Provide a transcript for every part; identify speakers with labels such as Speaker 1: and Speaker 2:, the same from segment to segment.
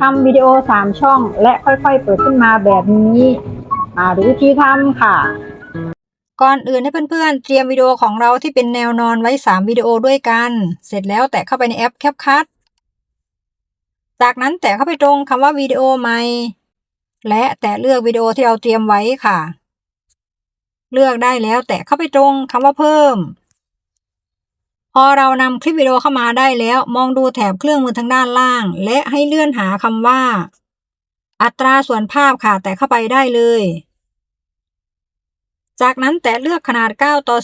Speaker 1: ทำวิดีโอสามช่อง และค่อยๆ เปิดขึ้นมาแบบนี้มาดูวิธีทำค่ะ
Speaker 2: ก่อนอื่นให้เพื่อนๆ เตรียมวิดีโอของเราที่เป็นแนวนอนไว้ 3 วิดีโอด้วยกัน เสร็จแล้วแตะเข้าไปในแอป CapCut จากนั้นแตะเข้าไปตรงคำว่าวิดีโอใหม่ และแตะเลือกวิดีโอที่เราเตรียมไว้ค่ะ เลือกได้แล้วแตะเข้าไปตรงคำว่าเพิ่ม พอเรานำคลิปวิดีโอเข้ามาได้แล้ว มองดูแถบเครื่องมือทางด้านล่าง และให้เลื่อนหาคำว่า อัตราส่วนภาพค่ะ แตะเข้าไปได้เลย จากนั้นแตะเลือกขนาด 9 ต่อ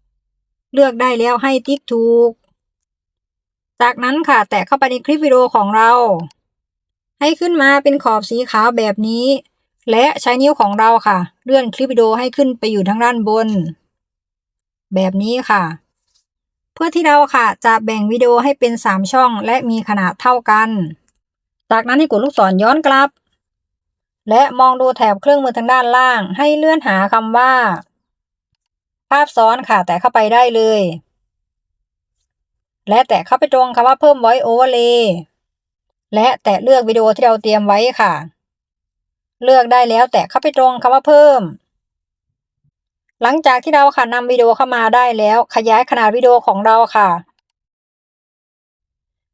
Speaker 2: 16 เลือกได้แล้วให้ติ๊กถูก จากนั้นค่ะ แตะเข้าไปในคลิปวิดีโอของเรา ให้ขึ้นมาเป็นขอบสีขาวแบบนี้ และใช้นิ้วของเราค่ะ เลื่อนคลิปวิดีโอให้ขึ้นไปอยู่ทางด้านบน แบบนี้ค่ะ พื่อที่เราค่ะจะแบ่งวิดีโอให้เป็น 3 ช่อง และมีขนาดเท่ากัน จากนั้นให้กดลูกศรย้อนกลับ และมองดูแถบเครื่องมือทางด้านล่าง ให้เลื่อนหาคำว่า ภาพซ้อนค่ะ แตะเข้าไปได้เลย และแตะเข้าไปตรงคำว่าเพิ่ม voice overlay และแตะเลือกวิดีโอที่เราเตรียมไว้ค่ะ เลือกได้แล้วแตะเข้าไปตรงคำว่าเพิ่ม หลังจากที่เราค่ะนำวิดีโอเข้ามาได้แล้ว ขยายขนาดวิดีโอของเราค่ะ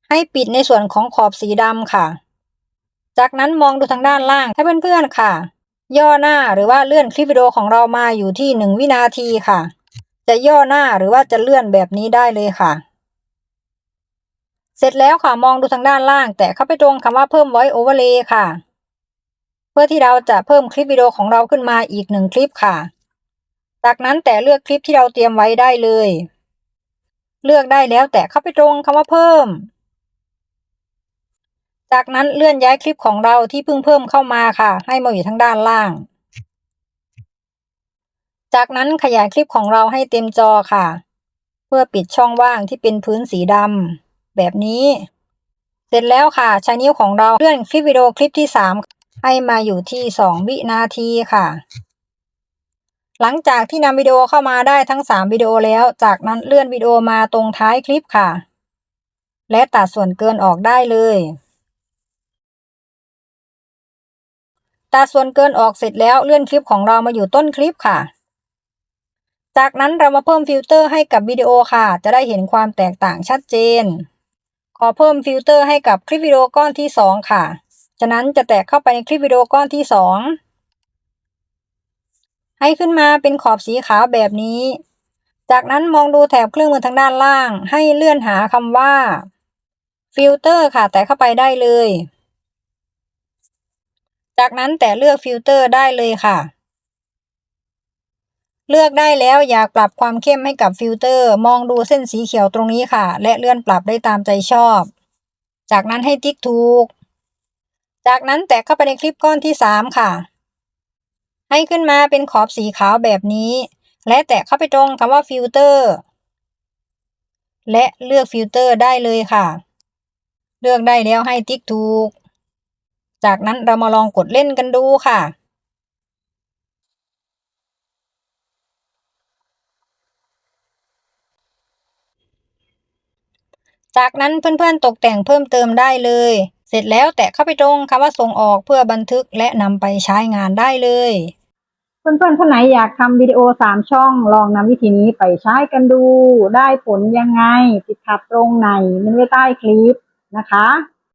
Speaker 2: ให้ปิดในส่วนของขอบสีดำค่ะ จากนั้นมองดูทางด้านล่างให้เพื่อนๆค่ะ ย่อหน้าหรือว่าเลื่อนคลิปวิดีโอของเรามาอยู่ที่หนึ่งวินาทีค่ะ จะย่อหน้าหรือว่าจะเลื่อนแบบนี้ได้เลยค่ะ เสร็จแล้วค่ะมองดูทางด้านล่าง แต่เข้าไปตรงคำว่าเพิ่ม voice overlay ค่ะ เพื่อที่เราจะเพิ่มคลิปวิดีโอของเราขึ้นมาอีกหนึ่งคลิปค่ะ จากนั้นแต่เลือกคลิปที่เราเตรียมไว้ได้เลย เลือกได้แล้วแต่เข้าไปตรงคำว่าเพิ่ม จากนั้นเลื่อนย้ายคลิปของเราที่เพิ่งเพิ่มเข้ามาค่ะ ให้มาอยู่ทางด้านล่าง จากนั้นขยายคลิปของเราให้เต็มจอค่ะ เพื่อปิดช่องว่างที่เป็นพื้นสีดำแบบนี้ เสร็จแล้วค่ะใช้นิ้วของเราเลื่อนคลิปวิดีโอคลิปที่ 3 ให้มาอยู่ที่ 2 วินาทีค่ะ หลังจากที่นำวิดีโอเข้ามาได้ทั้ง 3 วิดีโอแล้ว จากนั้นเลื่อนวิดีโอมาตรงท้ายคลิปค่ะ และตัดส่วนเกินออกได้เลย ตัดส่วนเกินออกเสร็จแล้วเลื่อนคลิปของเรามาอยู่ต้นคลิปค่ะ จากนั้นเรามาเพิ่มฟิลเตอร์ให้กับวิดีโอค่ะ จะได้เห็นความแตกต่างชัดเจน ขอเพิ่มฟิลเตอร์ให้กับคลิปวิดีโอก้อนที่ 2 ค่ะ ฉะนั้นจะแตะเข้าไปในคลิปวิดีโอก้อนที่ 2 ให้ขึ้นมาเป็นขอบสีขาวแบบนี้ จากนั้นมองดูแถบเครื่องมือทางด้านล่าง ให้เลื่อนหาคำว่า ฟิลเตอร์ค่ะ แตะเข้าไปได้เลย จากนั้นแต่เลือกฟิลเตอร์ได้เลยค่ะเลือกได้แล้วอยากปรับความเข้มให้กับฟิลเตอร์ มองดูเส้นสีเขียวตรงนี้ค่ะ และเลื่อนปรับได้ตามใจชอบ จากนั้นให้ติ๊กถูก จากนั้นแตะเข้าไปในคลิปก้อนที่ 3 ค่ะ ให้ขึ้นมาเป็นขอบสีขาวแบบนี้ และแตะเข้าไปตรงคำว่าฟิลเตอร์ และเลือกฟิลเตอร์ได้เลยค่ะ เลือกได้แล้วให้ติ๊กถูก จากนั้นเรามาลองกดเล่นกันดูค่ะจากนั้นเพื่อนๆตกแต่งเพิ่มเติมได้เลย เสร็จแล้วแตะเข้าไปตรงคำว่าส่งออกเพื่อบันทึกและนำไปใช้งานได้เลย
Speaker 1: เพื่อนๆท่านไหนอยากทำวิดีโอสามช่อง ลองนำวิธีนี้ไปใช้กันดู ได้ผลยังไง ติดขัดตรงไหนมันไว้ใต้คลิปนะคะ